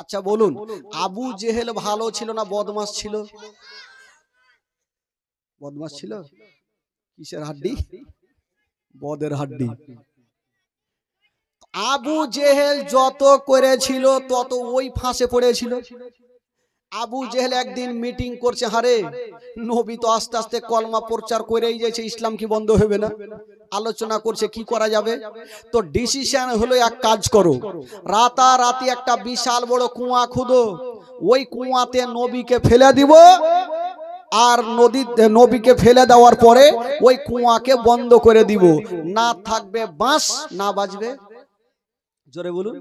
আচ্ছা বলুন আবু জেহেল ভালো ছিল না বদমাস ছিল? বদমাস ছিল। কিসের হাড্ডি? বদের হাড্ডি। আবু জেহেল যত করেছিল তত ওই ফাঁসে পড়েছিল। আবু জেহেল একদিন মিটিং করছে হারে নবী তো আস্তে আস্তে কলমা প্রচার করেই যাচ্ছে ইসলাম কি বন্ধ হবে না? আলোচনা করছে কি করা যাবে? তো ডিসিশন হলো এক কাজ করো। রাতারাতি একটা বিশাল বড় কুয়া খুদো। ওই কুয়াতে নবীকে ফেলে দিব। আর নদী নবীকে ফেলে দেওয়ার পরে ওই কুয়াকে বন্ধ করে দিব। না থাকবে বাঁশ না বাজবে। জোরে বলুন।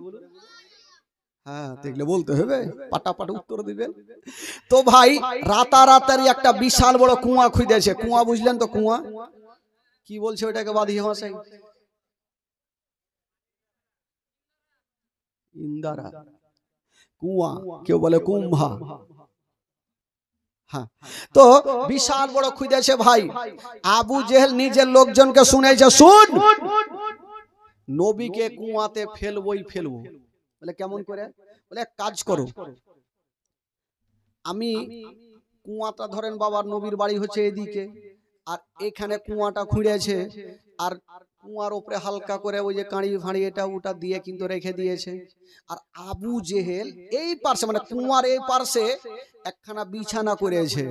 হ্যাঁ দেখলে বলতে হবে। পাটা পাটা উত্তর দিবেন। তো ভাই রাতারাতারি একটা বিশাল বড় কুয়া খুঁজেছে কুয়া বুঝলেন তো কুয়া কি বলছে ওটাকে বাদি ভাষায় ইন্দারা। কুয়া কেউ বলে কুম্ভা। হ্যাঁ। তো বিশাল বড় খুঁজেছে ভাই আবু জেহেল নিজের লোকজনকে শুনেছে শুন! নবীকে কুয়াতে ফেলবই ফেলব। বলে কেমন করে? বলে এক কাজ করো। আমি কুয়াটা ধরেন বাবার নবীর বাড়ি হচ্ছে এদিকে আর এখানে কুয়াটা খুঁড়েছে আর কুয়ার উপরে হালকা করে ওই যে কাঁড়ি ফাঁড়ি এটা ওটা দিয়ে কিন্তু রেখে দিয়েছে। আর আবু জেহেল এই পার্শ্বে মানে কুয়ার এই পার্শ্বে একখানা বিছানা করেছে।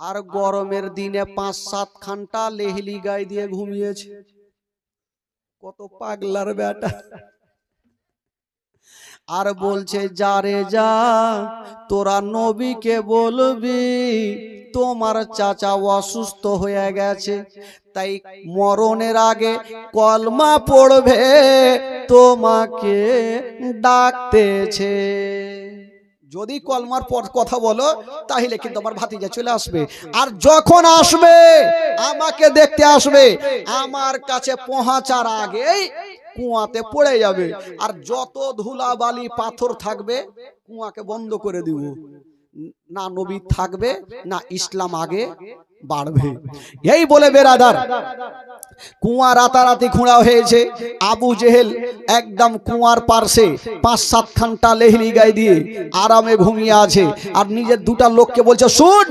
আর গরমের দিনে পাঁচ সাত খানটা লেহলি গায়ে দিয়ে ঘুমিয়েছে। কত পাগলার বেটা আর বলছে, যারে যা, তোরা নবীকে বলবি, তোমার চাচা অসুস্থ হয়ে গেছে, তাই মরণের আগে কলমা পড়বে, তোমাকে ডাকতেছে। যদি কলমার পর কথা বলো, তাহলে কিন্তু আমার ভাতিজা চলে আসবে। আর যখন আসবে, আমাকে দেখতে আসবে, আমার কাছে পৌঁছার আগেই কুয়াতে পড়ে যাবে। আর যত ধুলা বালি পাথর থাকবে, কুয়াকে বন্ধ করে দিব। না নবী থাকবে, না ইসলাম আগে বাড়বে। এই বলে বেরাদার, কুয়া রাতারাতি খুঁড়া হয়েছে। আবু জেহেল একদম কুয়ার পার্শ্বে পাঁচ সাত খানটা লেহলি গায়ে দিয়ে আরামে ঘুমিয়ে আছে। আর নিজের দুটা লোককে বলছে, শুন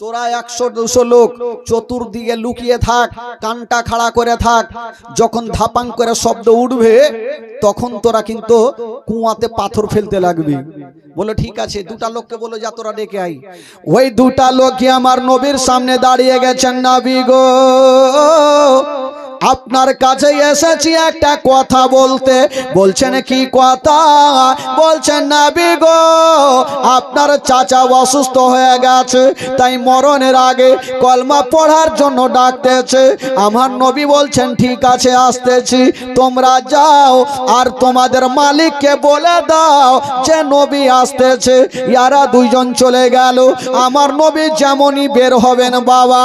তোরা একশো দুশো লোক চতুর্দিকে লুকিয়ে থাক, কানটা খাড়া করে থাক। যখন ধাপাং করে শব্দ উঠবে, তখন তোরা কিন্তু কুয়াতে পাথর ফেলতে লাগবে। বলো, ঠিক আছে, দুটা লোককে বলো যা তোরা ডেকে আই ওই দুটা লোকই আমার নবীর সামনে দাঁড়িয়ে গেছেন নাবি গো। আপনার কাছে এসেছি একটা কথা বলতে। বলছেন কি কথা? বলছেন, নাবি গো, আপনার চাচা অসুস্থ হয়ে গেছে, তাই মরণের আগে কলমা পড়ার জন্য ডাকতেছে। আমার নবী বলছেন, ঠিক আছে, আসতেছি। তোমরা যাও আর তোমাদের মালিককে বলে দাও যে নবী আসতেছে। ইয়ারা দুইজন চলে গেল। আমার নবী যেমনই বের হবেন বাবা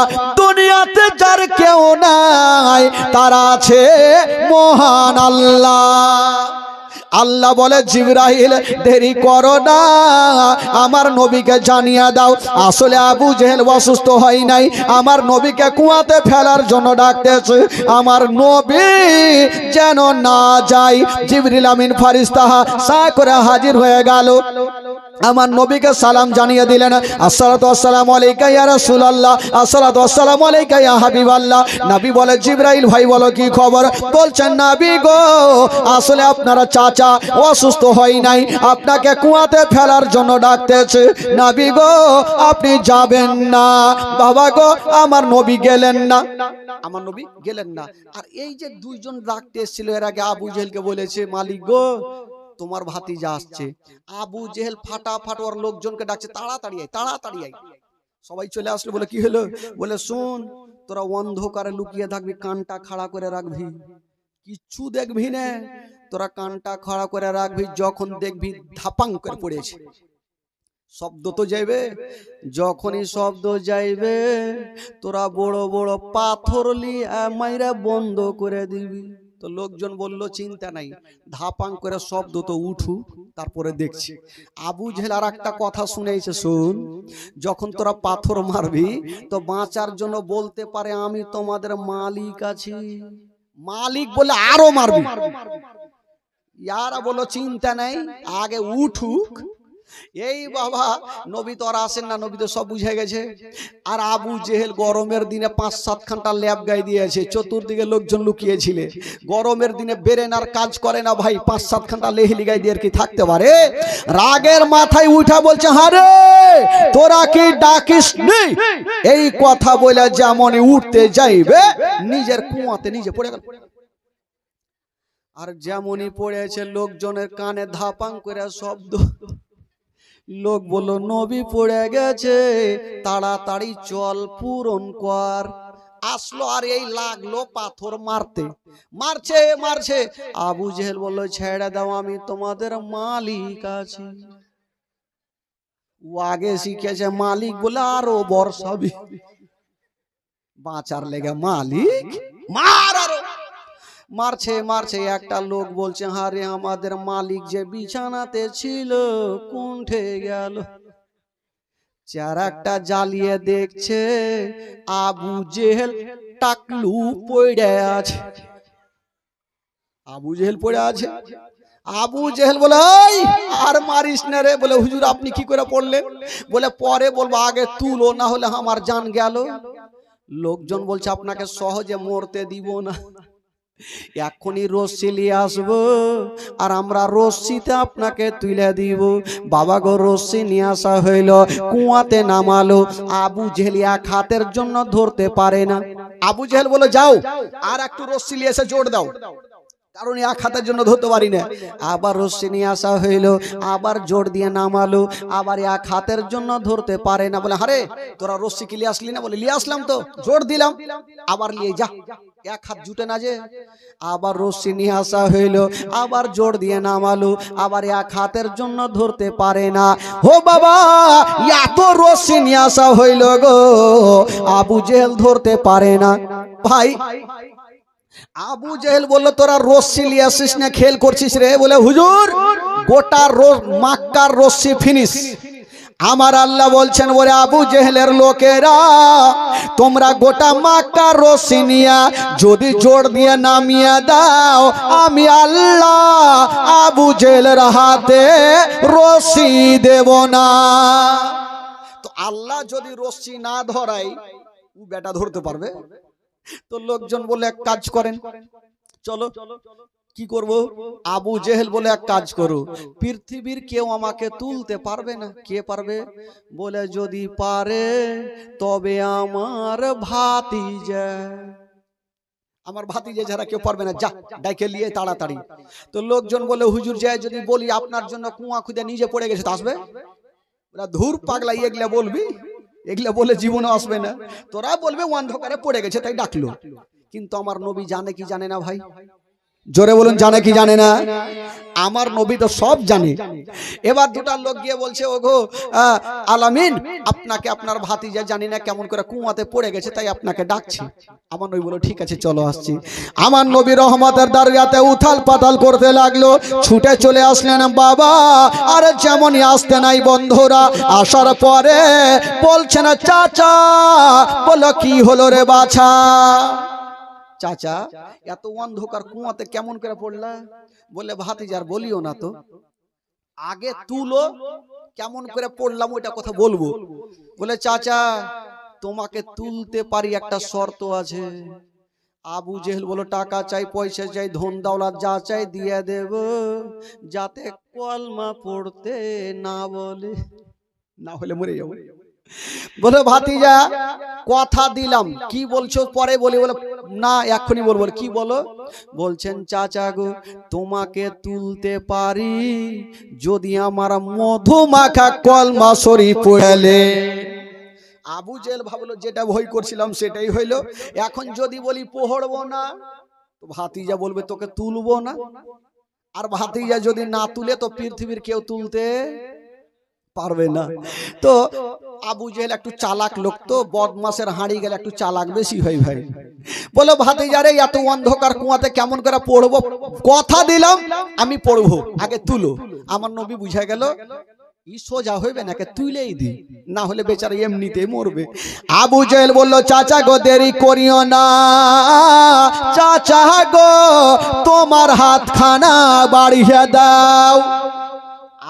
দুনিয়াতে যার কেউ নাই, তারা আছে মহান আল্লাহ। আল্লাহ বলে জিবরাহিল দেরি করো না, আমার নবীকে জানিয়ে দাও। আসলে আবু জেহেল অসুস্থ হয় নাই, আমার নবীকে কুয়াতে ফেলার জন্য ডাকতেছে। আমার নবী যেন না যায়। জিবরিল আমিন ফারিস্তাহা সা করে হাজির হয়ে গেল। আমার নবীকে সালাম জানিয়ে দিলেন, আসসালাতু আসসালামু আলাইকা ইয়া রাসূলুল্লাহ, আসসালাতু আসসালামু আলাইকা ইয়া হাবিবাল্লাহ। নবী বলে, জিবরাইল ভাই বলো, কি খবর? বলছেন, নবী গো, আসলে আপনারা চাচা অসুস্থ হয় নাই, আপনাকে কুয়াতে ফেলার জন্য ডাকতেছে। নবী গো, আপনি যাবেন না। বাবা গো, আমার নবী গেলেন না। আমার নবী গেলেন না। আর এই যে দুইজন ডাকতে এসেছিল এর আগে আবু জেহেলকে বলেছে, মালিক গো তোমার ভাতিজা আসছে। আবু জেহেল ফাটাফাট ওর লোকজনকে ডাকছে, তাড়াতাড়ি আয় তাড়াতাড়ি আয়। সবাই চলে আসলে বলে, কি হলো? বলে, শুন, তোরা অন্ধকারে লুকিয়ে থাকবি, কানটা খাড়া করে রাখবি। কিচ্ছু দেখবি না, তোরা কানটা খাড়া করে রাখবি, যখন দেখবি ধাপাং করে পড়েছে। শব্দ তো যাইবে, যখনই শব্দ যাইবে, তোরা বড় বড় পাথর লিয়ে মাইরা বন্ধ করে দিবি। তো লোকজন বলল, চিন্তা নাই ধাপাং করে শব্দ তো উঠু, তারপরে দেখছি। আবু জেহেল আর একটা কথা শুনেছে, শুন, যখন তোরা পাথর মারবি, তো বাঁচার জন্য বলতে পারে আমি তোমাদের মালিক আছি। মালিক বলে, আরও মারবি। ইয়ারা বলো চিন্তা নাই, আগে উঠুক এই বাবা নবী তো আর আসেন না নবী তো সব বুঝে গেছে। আর আবু জেহেল গরমের দিনে পাঁচ সাত ঘণ্টা ল্যাব গায়ে দিয়েছে চতুর্দিকে লোকজন লুকিয়েছিলে। গরমের দিনে বেরেন আর কাজ করে না ভাই পাঁচ সাত ঘণ্টা লেহেলি গায়ে দিয়ে আর কি থাকতে পারে? রাগের মাথায় উঠা বলছে হারে তোরা কি ডাকিস নি? এই কথা বলে যেমন উঠতে যাইবে নিজের কুয়াতে নিজে পড়ে গেল। আর যেমনই পড়েছে লোকজনের কানে ধাপাং করে শব্দ। লোক বলল, নবী পড়ে গেছে, তাড়াতাড়ি চল পূরণ কর। আসলো আর এই লাগল পাথর মারতে। মারছে মারছে। আবু জেহেল বলল, ছেড়ে দাও, আমি তোমাদের মালিক আছি। ও আগে শিখেছে মালিক বলে আরও বর্ষাবি। বাঁচার লেগে মালিক মার মারছে মারছে একটা লোক বলছে হারে আমাদের মালিক যে বিছানাতে ছিল কুণ্ঠে গেল। চার একটা জ্বালিয়ে দেখছে আবু জেহেল টাকলু পড়ে আছে। আবু জেহেল পড়ে আছে। আবু জেহেল বলে "এই, আর মারিস না রে। বলে হুজুর আপনি কি করে পড়লেন? বলে পরে বলব আগে তুলো না হলে আমার জান গেল। লোকজন বলছে আপনাকে সহজে মরতে দিব না। এখনই রশ্মি নিয়ে আসব, আর আমরা রশ্মিতে আপনাকে তুলে দিব। বাবা গো রশ্মি নিয়ে আসা হইল, কুয়াতে নামালো। আবু জেলিয়া খাতের জন্য ধরতে পারে না। আবু জেহেল বলে, যাও, আর একটু রশ্মি নিয়ে এসে জোর দাও। কারণ এক হাতের জন্য ধরতে পারি না। আবার রশ্মি নিয়ে আসা হইল, আবার জোর দিয়ে নামালো, আবার এক হাতের জন্য ধরতে পারে না বলে হারে তোরা রশ্মি কি লিয়ে আসলি না? বলে, লিয়ে আসলাম তো, জোর দিলাম। আবার নিয়ে যা, এক হাত জুটে না যে। আবার রশ্মি নিয়ে আসা হইল, আবার জোর দিয়ে নামালো, আবার এক হাতের জন্য ধরতে পারে না। হো বাবা, এত রশ্মি নিয়ে আসা হইল গো, আবু জেহেল ধরতে পারে না। ভাই আবু জেহেল বলল, তোরা রশ্মি নিয়ে আসিস না, খেল করছিস রে? বলে, হুজুর, গোটা মাক্কার রশ্মি ফিনিশ। আমার আল্লাহ বলছেন বলে আবু জেহেলের লোকেরা, তোমরা গোটা মাক্কার রশ্মি নিয়া যদি জোর দিয়ে নামিয়ে দাও, আমি আল্লাহ আবু জেহেলের হাতে রশ্মি দেব না। তো আল্লাহ যদি রশ্মি না ধরাই বেটা ধরতে পারবে? তো লোকজন বলে এক কাজ করেন। চলো, কি করব? আবু জেহেল বলে এক কাজ করো। পৃথিবীর কেউ আমাকে তুলতে পারবে না। কে পারবে? বলে, যদি পারে, তবে আমার ভাতিজা। আমার ভাতিজা যারা, কেউ পারবে না। যা, ডাইকে নিয়ে তাড়াতাড়ি। তো লোকজন বলে, হুজুর যায়, যদি বলি আপনার জন্য কুয়া খুদে নিজে পড়ে গেছে, তা আসবে? ধূর পাগলা, এগুলা বলবি? এগুলা বলে জীবনে আসবে না। তোরা বলবে অন্ধকারে পড়ে গেছে, তাই ডাকলো। কিন্তু আমার নবী জানে কি জানে না ভাই? জোরে বলুন জানে কি জানে না? আমার নবী তো সব জানে। এবার দুটা লোক গিয়ে বলছে ওগো আহ, আলামিন আপনাকে আপনার ভাতিজা জানি না কেমন করে কুয়াতে পড়ে গেছে তাই আপনাকে ডাকছি। আমার নবী বলো ঠিক আছে চলো আসছি। আমার নবী রহমতের দাঁড়িয়াতে উথাল পাতাল করতে লাগল ছুটে চলে আসলেন বাবা আর যেমনই আসতে নাই বন্ধুরা। আসার পরে বলছে না চাচা বলো কি হলো রে বাছা? চাচা এত অন্ধকার কুয়াতে কেমন করে পড়লা? বলে ভাতিজার বলিও না তো। আগে তুলো কেমন করে পড়লাম ওইটা কথা বলব? বলে চাচা তোমাকে তুলতে পারি একটা শর্ত আছে। আবু জেহেল বলো টাকা চাই পয়সা চাই ধন দাওলাত যা চাই দিয়ে দেব। যাতে কলমা পড়তে না বলে। না হলে মরে যাব। বলে ভাতিজা কথা দিলাম। কি বলছো পরে বলি বলে না, এক্ষুনি বলব কি বলো? বলছেন, চাচা গো, তোমাকে তুলতে পারি যদি আমার মধু মাখা কলমা সরি পড়ালে। আবু জেল ভাবলো, যেটা ভয় করছিলাম সেটাই হইল। এখন যদি বলি, পড়ব না। তো ভাতিজা বলবে, তোকে তুলবো না। আর ভাতিজা যদি না তুলে, তো পৃথিবীর কেউ তুলতে পারবে না। তো আবু জেহেল একটু চালাক লোক তো বদমাসের হাঁড়ি গেলে একটু চালাক বেশি হয় ভাই। বলো ভাতিজারে এত অন্ধকার কুয়াতে কেমন করে পড়ব? কথা দিলাম আমি পড়ব। আগে তুলো। আমার নবী বুঝা গেল ই সোজা হইবে নাকি তুইলেই দি না হলে বেচারা এমনিতে মরবে। আবু জেল বলল চাচা গো দেরি করিও না। চাচা গো তোমার হাত খানা বাড়িয়ে দাও।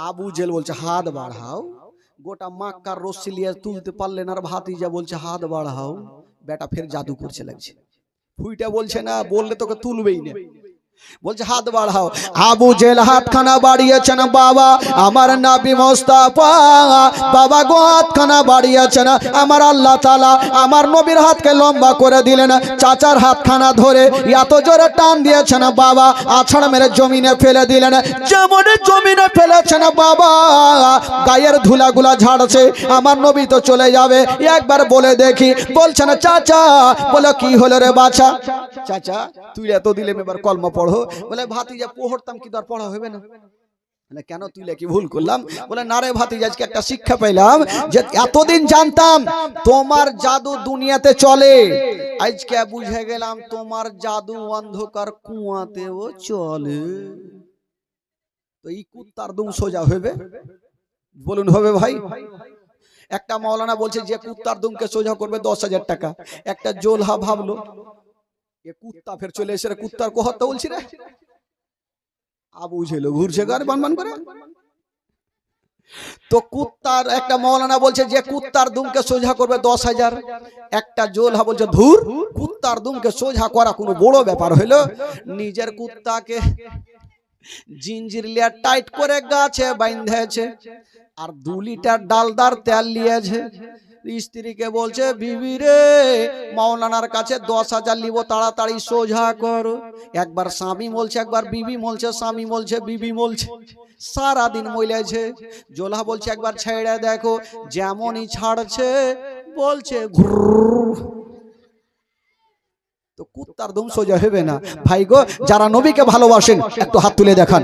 আবু জেল বলছে হাত বাড়াও। গোটা মাক্কার রশ্মি লিয়ে তুলতে পারলেন আর ভাতিজা বলছে হাত বাড়াও। বেটা ফের জাদু করছে লাগছে। ফুইটা বলছে না বললে তোকে তুলবেই না। বলছে, হাত বাড়াও। আবু জেল হাতখানা বাড়িয়েছেন, বাবা, আমার নাবি মোস্তাফা, বাবা গো হাতখানা বাড়িয়েছেন, আমার আল্লাহ তালা আমার নবীর হাতকে লম্বা করে দিলেন, চাচার হাতখানা ধরে এত জোরে টান দিয়েছেন, বাবা, আছাড় মেরে জমিনে ফেলে দিলেন, যেমন জমিনে ফেলেছেন, বাবা, গায়ের ধুলাগুলা ঝাড়ছে, আমার নবী তো চলে যাবে, একবার বলে দেখি, বলছেন, চাচা, বলে, কি হলো রে বাছা? চাচা, তুই এত দিলে এবার কলমা পড়ো। বলে, ভাতিজা পড়তাম কি তোর পড়া হবে না। বলে, কেন তুই কি ভুল করলাম? বলে, না রে ভাতিজা, আজকে একটা শিক্ষা পেলাম যে এতদিন জানতাম তোমার জাদু দুনিয়াতে চলে। আজকে বুঝে গেলাম তোমার জাদু অন্ধকার কুয়াতেও চলে। তো এই কুত্তার দুম সোজা হবে বলুন, হবে ভাই? একটা মাওলানা বলছে, যে কুত্তার দুমকে সোজা করবে দশ হাজার টাকা। একটা জোলহা ভাবলো। এ কুত্তা ফের চলে এসে কুত্তার কোহত্তা বলছি রে। আবু ছিল ঘুরছে গার বান বান করে। তো কুত্তার একটা মৌলানা বলছে যে কুত্তার দুমকে সোজা করবে দশ হাজার। একটা জোলহা বলছে ধুর কুত্তার দুমকে সোজা করা কোনো বড় ব্যাপার হইল নিজের কুত্তাকে জিঞ্জির লিয়া টাইট করে গাছে বাইন্ধেছে আর দু লিটার ডালদার তেল নিয়েছে স্ত্রীকে বলছে বিবি রে মাওলানার কাছে দশ হাজার নিব তাড়াতাড়ি সোজা কর। একবার স্বামী বলছে একবার বিবি বলছে স্বামী বলছে বিবি বলছে সারাদিন মইলেছে। জোলা বলছে একবার ছেড়ে দেখো যেমনই ছাড়ছে বলছে ঘুর তো কুত্তার দম সোজা হবে না। ভাই গো যারা নবীকে ভালোবাসেন একটু হাত তুলে দেখান।